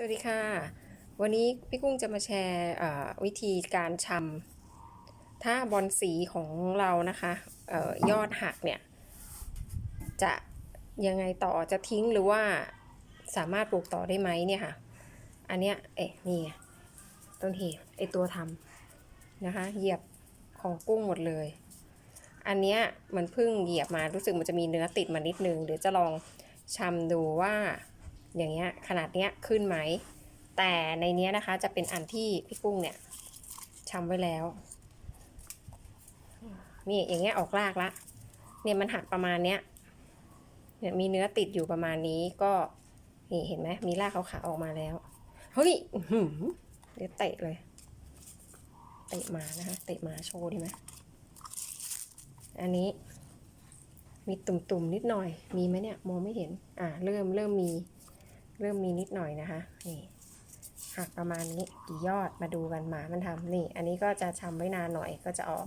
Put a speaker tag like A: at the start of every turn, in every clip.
A: สวัสดีค่ะ วันนี้พี่กุ้งจะมาแชร์วิธีการชำถ้าบอลสีของเรานะคะออยอดหักเนี่ยจะยังไงต่อจะทิ้งหรือว่าสามารถปลูกต่อได้ไหมเนี่ยค่ะ อันเนี้ยเอ๊ะนี่ไงต้นเหตุไอตัวทำนะคะ เหยียบของกุ้งหมดเลย อันเนี้ยมันเพิ่งเหยียบมารู้สึกมันจะมีเนื้อติดมานิดนึงเดี๋ยวจะลองชำดูว่า อย่างเงี้ยขนาดเนี้ยขึ้นไหม แต่ในเนี้ยนะคะจะเป็นอันที่พี่กุ้งเนี่ยชำไว้แล้วนี่อย่างเงี้ยออกรากละเนี่ยมันหักประมาณเนี้ยเนี่ยมีเนื้อติดอยู่ประมาณนี้ก็นี่เห็นไหมมีรากขาวๆออกมาแล้วเฮ้ยเดี๋ยวเตะเลยเตะมานะคะเตะมาโชว์ดีไหมอันนี้มีตุ่มๆนิดหน่อยมีไหมเนี่ยมองไม่เห็นอ่าเริ่มเริ่มมี เริ่มมีนิดหน่อยนะคะ นี่หักประมาณนี้กี่ยอดมาดูกันหมามันทำนี่ อันนี้ก็จะชำไว้นานหน่อยก็จะออก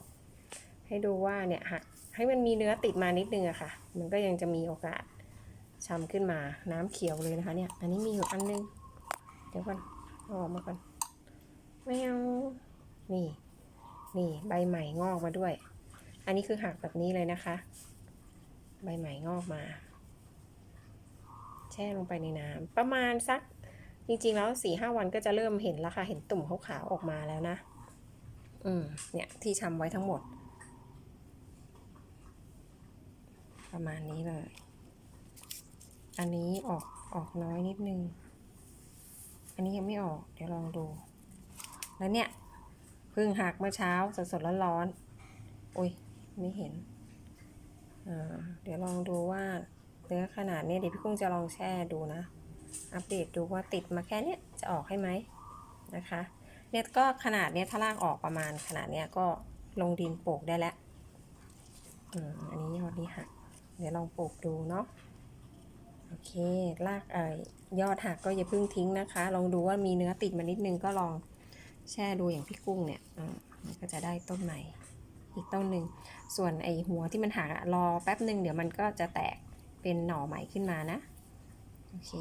A: ให้ดูว่าเนี่ยหักให้มันมีเนื้อติดมานิดนึงอะค่ะ มันก็ยังจะมีโอกาสชำขึ้นมาน้ำเขียวเลยนะคะเนี่ย อันนี้มีอยู่อันนึง เดี๋ยวก่อนเอาออกมาก่อนแมวนี่ นี่ใบใหม่งอกมาด้วย อันนี้คือหักแบบนี้เลยนะคะ ใบใหม่งอกมา แช่ลงไปในน้ำประมาณสักจริงๆแล้วสี่ห้าวันก็จะเริ่มเห็นแล้วค่ะ เห็นตุ่มขาวๆออกมาแล้วนะ อืม เนี่ยที่ชำไว้ทั้งหมด ประมาณนี้เลย อันนี้ออกออกน้อยนิดนึง อันนี้ยังไม่ออก เดี๋ยวลองดู แล้วเนี่ยเพิ่งหักเมื่อเช้าสดๆร้อนๆโอ้ย ไม่เห็น อ่า เดี๋ยวลองดูว่า เนื้อขนาดนี้เดี๋ยวพี่กุ้งจะลองแช่ดูนะ อัปเดตดูว่าติดมาแค่เนี้ยจะออกให้ไหมนะคะเนี่ยก็ขนาดเนี้ยถ้าลากออกประมาณขนาดเนี้ยก็ลงดินปลูกได้แล้วอืมอันนี้ยอดนี้หักเดี๋ยวลองปลูกดูเนาะโอเคลากเอ่ยอดหักก็อย่าเพิ่งทิ้งนะคะ ลองดูว่ามีเนื้อติดมานิดนึงก็ลองแช่ดูอย่างพี่กุ้งเนี่ยอืมมันก็จะได้ต้นใหม่อีกต้นหนึ่งส่วนไอหัวที่มันหักอะรอแป๊บหนึ่งเดี๋ยวมันก็จะแตก เป็นหน่อใหม่ขึ้นมานะ โอเค